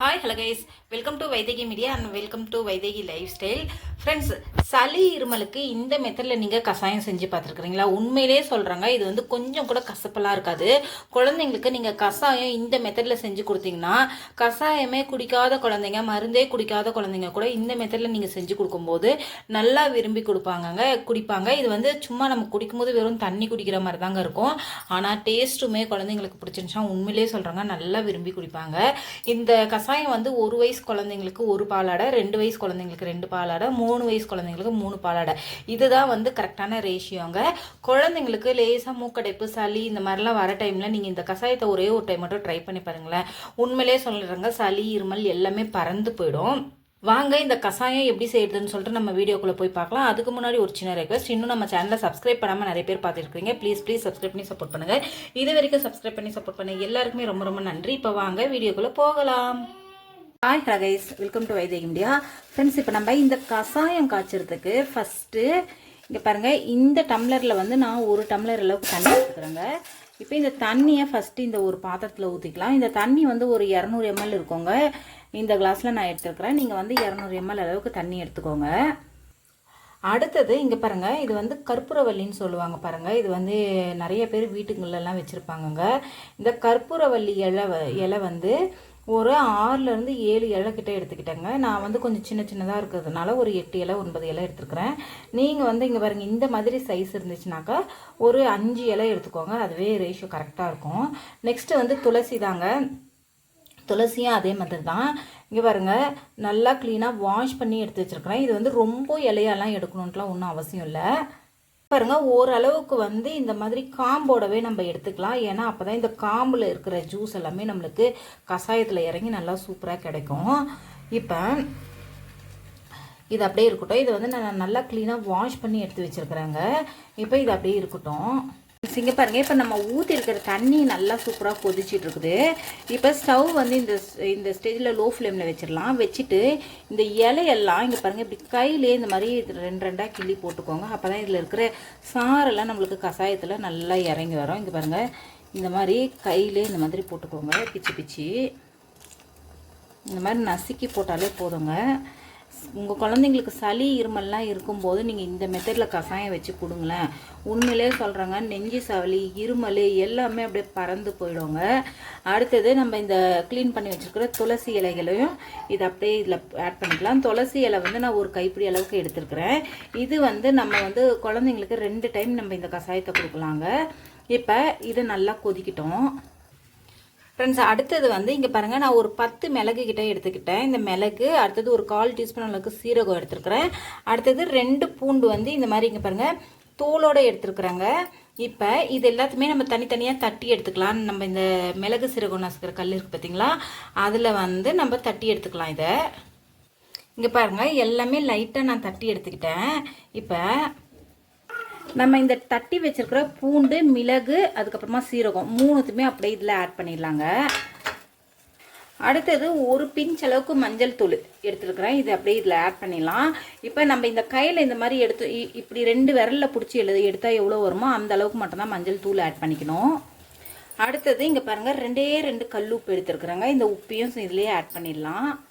Hi hello guys welcome to Vaidehi media and welcome to Vaidehi lifestyle friends சளி இருமலுக்கு இந்த மெத்தடில் நீங்கள் கஷாயம் செஞ்சு பார்த்துருக்குறீங்களா? உண்மையிலே சொல்கிறாங்க இது வந்து கொஞ்சம் கூட கசப்பெல்லாம் இருக்காது. குழந்தைங்களுக்கு நீங்கள் கஷாயம் இந்த மெத்தடில் செஞ்சு கொடுத்தீங்கன்னா கஷாயமே குடிக்காத குழந்தைங்க மருந்தே குடிக்காத குழந்தைங்க கூட இந்த மெத்தடில் நீங்கள் செஞ்சு கொடுக்கும்போது நல்லா விரும்பி கொடுப்பாங்கங்க குடிப்பாங்க. இது வந்து சும்மா நம்ம குடிக்கும்போது வெறும் தண்ணி குடிக்கிற மாதிரி தாங்க இருக்கும். ஆனால் டேஸ்ட்டுமே குழந்தைங்களுக்கு பிடிச்சிருந்துச்சா உண்மையிலே சொல்கிறாங்க நல்லா விரும்பி குடிப்பாங்க. இந்த கஷாயம் வந்து ஒரு வயசு குழந்தைங்களுக்கு ஒரு பாலாடை ரெண்டு வயசு குழந்தைங்களுக்கு ரெண்டு பாலாடை மூணு வயசு குழந்தைங்களுக்கு மூணு பாலாடை இதுதான் வந்து கரெக்டான ரேஷியோங்க குழந்தைங்களுக்கு லேசாக மூக்கடைப்பு சளி இந்த மாதிரிலாம் வர டைமில் நீங்கள் இந்த கஷாயத்தை ஒரே ஒரு டைம் மட்டும் ட்ரை பண்ணி பாருங்களேன். உண்மையிலே சொல்லுறாங்க சளி இருமல் எல்லாமே பறந்து போயிடும். வாங்க இந்த கஷாயம் எப்படி செய்யுதுன்னு சொல்லிட்டு நம்ம வீடியோக்குள்ளே போய் பார்க்கலாம். அதுக்கு முன்னாடி ஒரு சின்ன ரெக்வஸ்ட் இன்னும் நம்ம சேனலை சப்ஸ்கிரைப் பண்ணாமல் நிறைய பேர் பார்த்துருக்கீங்க ப்ளீஸ் ப்ளீஸ் சப்ஸ்கிரைப் பண்ணி சப்போர்ட் பண்ணுங்கள் இது வரைக்கும் சப்ஸ்கிரைப் பண்ணி சப்போர்ட் பண்ண எல்லாருக்குமே ரொம்ப ரொம்ப நன்றி. இப்போ வாங்க வீடியோக்குள்ளே போகலாம். Hi guys welcome to Vaidehi India friends இப்போ நம்ம இந்த கஷாயம் காய்ச்சறதுக்கு ஃபஸ்ட்டு இங்கே பாருங்கள் இந்த டம்ளரில் வந்து நான் ஒரு டம்ளர் அளவுக்கு தண்ணி எடுத்துக்கிறேங்க இப்போ இந்த தண்ணியை ஃபஸ்ட்டு இந்த ஒரு பாத்திரத்தில் ஊற்றிக்கலாம் இந்த தண்ணி வந்து ஒரு இரநூறு எம்எல் இருக்குங்க. இந்த கிளாஸில் நான் எடுத்துருக்கிறேன். நீங்கள் வந்து இரநூறு எம்எல் அளவுக்கு தண்ணி எடுத்துக்கோங்க. அடுத்தது இங்கே பாருங்கள் இது வந்து கற்பூரவல்லின்னு சொல்லுவாங்க பாருங்கள் இது வந்து நிறைய பேர் வீட்டுங்களெல்லாம் வச்சுருப்பாங்கங்க. இந்த கற்பூரவல்லி இலை வ- இலை வந்து ஒரு ஆறுலேருந்து ஏழு இலை கிட்டே எடுத்துக்கிட்டேங்க. நான் வந்து கொஞ்சம் சின்ன சின்னதாக இருக்கிறதுனால ஒரு எட்டு இலை ஒன்பது இலை எடுத்துருக்குறேன். நீங்கள் வந்து இங்கே பாருங்கள் இந்த மாதிரி சைஸ் இருந்துச்சுனாக்கா ஒரு அஞ்சு இலை எடுத்துக்கோங்க. அதுவே ரேஷியோ கரெக்டாக இருக்கும். நெக்ஸ்ட்டு வந்து துளசி தாங்க. துளசியும் அதே மாதிரி தான். இங்கே பாருங்க நல்லா க்ளீனாக வாஷ் பண்ணி எடுத்து வச்சுருக்கிறேன். இது வந்து ரொம்ப இலையெல்லாம் எடுக்கணுன்ட்டுலாம் ஒன்றும் அவசியம் இல்லை. பாருங்க ஓரளவுக்கு வந்து இந்த மாதிரி காம்போடவே நம்ம எடுத்துக்கலாம். ஏன்னா அப்போ தான் இந்த காம்பில் இருக்கிற ஜூஸ் எல்லாமே நம்மளுக்கு கஷாயத்தில் இறங்கி நல்லா சூப்பராக கிடைக்கும். இப்போ இது அப்படியே இருக்கட்டும். இதை வந்து நான் நல்லா க்ளீனாக வாஷ் பண்ணி எடுத்து வச்சுருக்குறேங்க. இப்போ இது அப்படியே இருக்கட்டும். இங்கே பாருங்கள் இப்போ நம்ம ஊற்றி இருக்கிற தண்ணி நல்லா சூப்பராக கொதிச்சிட்டு இருக்குது. இப்போ ஸ்டவ் வந்து இந்த இந்த ஸ்டேஜில் லோ ஃப்ளேமில் வச்சிடலாம். வச்சுட்டு இந்த இலையெல்லாம் இங்கே பாருங்கள் இப்படி கையிலே இந்த மாதிரி இது ரெண்டு ரெண்டாக கிள்ளி போட்டுக்கோங்க. அப்போ தான் இதில் இருக்கிற சாரெல்லாம் நம்மளுக்கு கஷாயத்தில் நல்லா இறங்கி வரும். இங்கே பாருங்கள் இந்த மாதிரி கையிலே இந்த மாதிரி போட்டுக்கோங்க. பிச்சு பிச்சு. இந்த மாதிரி நசுக்கி போட்டாலே போதுங்க. உங்கள் குழந்தைங்களுக்கு சளி இருமல்லாம் இருக்கும்போது நீங்கள் இந்த மெத்தடில் கஷாயம் வச்சு கொடுங்களேன். உண்மையிலே சொல்கிறாங்க நெஞ்சு சளி இருமல் எல்லாமே அப்படியே பறந்து போயிடுங்க. அடுத்தது நம்ம இந்த க்ளீன் பண்ணி வச்சுருக்கிற துளசி இலைகளையும் இதை அப்படியே இதில் ஆட் பண்ணிக்கலாம். துளசி இலை வந்து நான் ஒரு கைப்பிடி அளவுக்கு எடுத்துருக்குறேன். இது வந்து நம்ம வந்து குழந்தைங்களுக்கு ரெண்டு டைம் நம்ம இந்த கஷாயத்தை கொடுக்கலாங்க. இப்போ இதை நல்லா கொதிக்கிட்டோம். ஃப்ரெண்ட்ஸ் அடுத்தது வந்து இங்கே பாருங்கள் நான் ஒரு பத்து மிளகு கிட்டே எடுத்துக்கிட்டேன். இந்த மிளகு அடுத்தது ஒரு கால் டீஸ்பூன் அளவுக்கு சீரகம் எடுத்துருக்குறேன். அடுத்தது ரெண்டு பூண்டு வந்து இந்த மாதிரி இங்கே பாருங்கள் தோலோடு எடுத்துருக்குறாங்க. இப்போ இது எல்லாத்தையுமே நம்ம தனித்தனியாக தட்டி எடுத்துக்கலாம். நம்ம இந்த மிளகு சீரகம் நசுக்கிற கல் இருக்குது பார்த்தீங்களா அதில் வந்து நம்ம தட்டி எடுத்துக்கலாம் இதை. இங்கே பாருங்கள் எல்லாமே லைட்டாக நான் தட்டி எடுத்துக்கிட்டேன். இப்போ நம்ம இந்த தட்டி வச்சிருக்கிற பூண்டு மிளகு அதுக்கப்புறமா சீரகம் மூணுத்துமே அப்படியே இதில் ஆட் பண்ணிடலாங்க. அடுத்தது ஒரு பிஞ்ச் அளவுக்கு மஞ்சள் தூள் எடுத்துருக்குறேன். இது அப்படியே இதில் ஆட் பண்ணிடலாம். இப்போ நம்ம இந்த கையில் இந்த மாதிரி எடுத்து இ- இப்படி ரெண்டு விரலில் பிடிச்சி எழுது எடுத்தால் எவ்வளோ வருமோ அந்த அளவுக்கு மட்டும்தான் மஞ்சள் தூள் ஆட் பண்ணிக்கணும். அடுத்தது இங்கே பாருங்கள் ரெண்டே ரெண்டு கல் உப்பு எடுத்துருக்குறேங்க. இந்த உப்பையும் இதுலேயே ஆட் பண்ணிடலாம்.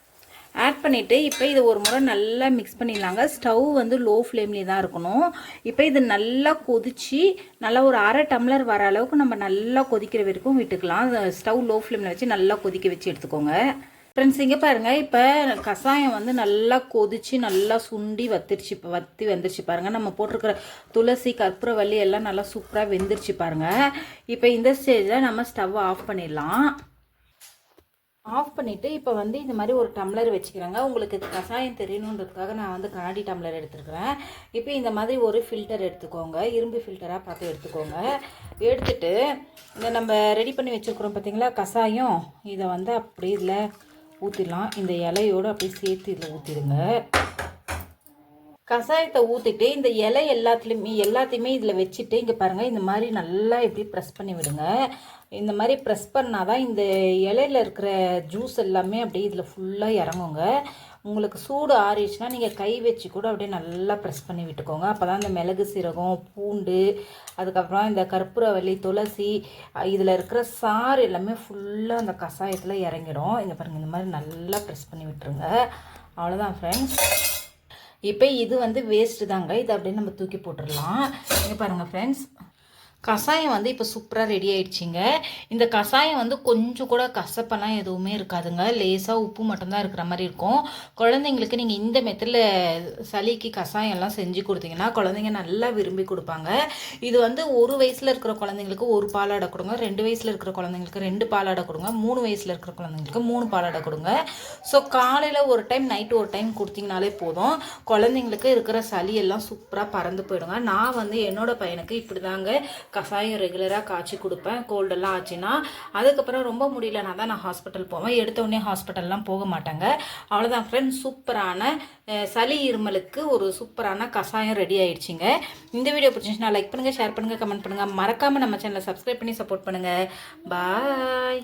ஆட் பண்ணிவிட்டு இப்போ இதை ஒரு முறை நல்லா மிக்ஸ் பண்ணிடலாங்க. ஸ்டவ் வந்து லோ ஃப்ளேம்லேயே தான் இருக்கணும். இப்போ இது நல்லா கொதிச்சு நல்லா ஒரு அரை டம்ளர் வர அளவுக்கு நம்ம நல்லா கொதிக்கிற வரைக்கும் விட்டுக்கலாம். ஸ்டவ் லோ ஃப்ளேமில் வச்சு நல்லா கொதிக்க வச்சு எடுத்துக்கோங்க. ஃப்ரெண்ட்ஸ் இங்கே பாருங்கள் இப்போ கஷாயம் வந்து நல்லா கொதிச்சு நல்லா சுண்டி வத்திருச்சு இப்போ வத்தி வந்துருச்சு பாருங்கள் நம்ம போட்டிருக்கிற துளசி கற்பூரவல்லி எல்லாம் நல்லா சூப்பராக வெந்துருச்சு பாருங்கள் இப்போ இந்த ஸ்டேஜில் நம்ம ஸ்டவ் ஆஃப் பண்ணிடலாம். ஆஃப் பண்ணிவிட்டு இப்போ வந்து இந்த மாதிரி ஒரு டம்ளர் வச்சுக்கிறேங்க. உங்களுக்கு இது கஷாயம் தெரியணுன்றதுக்காக நான் வந்து கண்ணாடி டம்ளர் எடுத்துருக்குறேன். இப்போ இந்த மாதிரி ஒரு ஃபில்டர் எடுத்துக்கோங்க. இரும்பு ஃபில்டராக பார்த்து எடுத்துக்கோங்க. எடுத்துட்டு இந்த நம்ம ரெடி பண்ணி வச்சுருக்குறோம் பார்த்தீங்களா கஷாயம். இதை வந்து அப்படியே இதில் ஊற்றிடலாம் இந்த இலையோடு அப்படியே சேர்த்து இதில் ஊற்றிடுங்க கஷாயத்தை ஊற்றிட்டு இந்த இலை எல்லாத்துலேயுமே எல்லாத்தையுமே இதில் வச்சுட்டு இங்கே பாருங்கள் இந்த மாதிரி நல்லா இப்படி ப்ரெஸ் பண்ணி விடுங்க. இந்த மாதிரி ப்ரெஸ் பண்ணால் தான் இந்த இலையில இருக்கிற ஜூஸ் எல்லாமே அப்படியே இதில் ஃபுல்லாக இறங்குங்க. உங்களுக்கு சூடு ஆறிடுச்சுன்னா நீங்கள் கை வச்சு கூட அப்படியே நல்லா ப்ரெஸ் பண்ணி விட்டுக்கோங்க. அப்போ தான் இந்த மிளகு சீரகம் பூண்டு அதுக்கப்புறம் இந்த கற்பூரவள்ளி துளசி இதில் இருக்கிற சாறு எல்லாமே ஃபுல்லாக அந்த கஷாயத்தில் இறங்கிடும். இங்கே பாருங்கள் இந்த மாதிரி நல்லா ப்ரெஸ் பண்ணி விட்டுருங்க. அவ்வளோதான் ஃப்ரெண்ட்ஸ் இப்போ இது வந்து வேஸ்ட்டு தாங்க. இதை அப்படியே நம்ம தூக்கி போட்டுடலாம் இங்கே பாருங்கள் ஃப்ரெண்ட்ஸ் கஷாயம் வந்து இப்போ சூப்பராக ரெடி ஆயிடுச்சிங்க. இந்த கஷாயம் வந்து கொஞ்சம் கூட கசப்பெல்லாம் எதுவுமே இருக்காதுங்க. லேசாக உப்பு மட்டும்தான் இருக்கிற மாதிரி இருக்கும். குழந்தைங்களுக்கு நீங்கள் இந்த மெத்தில் சளிக்கு கஷாயம் எல்லாம் செஞ்சு கொடுத்தீங்கன்னா குழந்தைங்க நல்லா விரும்பி கொடுப்பாங்க. இது வந்து ஒரு வயசில் இருக்கிற குழந்தைங்களுக்கு ஒரு பாலாடை கொடுங்க. ரெண்டு வயசில் இருக்கிற குழந்தைங்களுக்கு ரெண்டு பாலாடை கொடுங்க. மூணு வயசில் இருக்கிற குழந்தைங்களுக்கு மூணு பாலாடை கொடுங்க. ஸோ காலையில் ஒரு டைம் நைட்டு ஒரு டைம் கொடுத்தீங்கனாலே போதும். குழந்தைங்களுக்கு இருக்கிற சளி எல்லாம் சூப்பராக பறந்து போயிடுங்க. நான் வந்து என்னோட பையனுக்கு இப்படி தாங்க கஷாயம் ரெகுலராக காய்ச்சி கொடுப்பேன். கோல்டெல்லாம் ஆச்சுன்னா அதுக்கப்புறம் ரொம்ப முடியலனா தான் நான் ஹாஸ்பிட்டல் போவேன். எடுத்த உடனே ஹாஸ்பிட்டல்லாம் போக மாட்டாங்க. அவ்வளோதான் ஃப்ரெண்ட்ஸ் சூப்பரான சளி இருமலுக்கு ஒரு சூப்பரான கஷாயம் ரெடி ஆயிடுச்சுங்க. இந்த வீடியோ பிடிச்சிச்சுன்னா லைக் பண்ணுங்கள் ஷேர் பண்ணுங்கள் கமெண்ட் பண்ணுங்கள் மறக்காமல் நம்ம சேனலை சப்ஸ்கிரைப் பண்ணி சப்போர்ட் பண்ணுங்கள் பாய்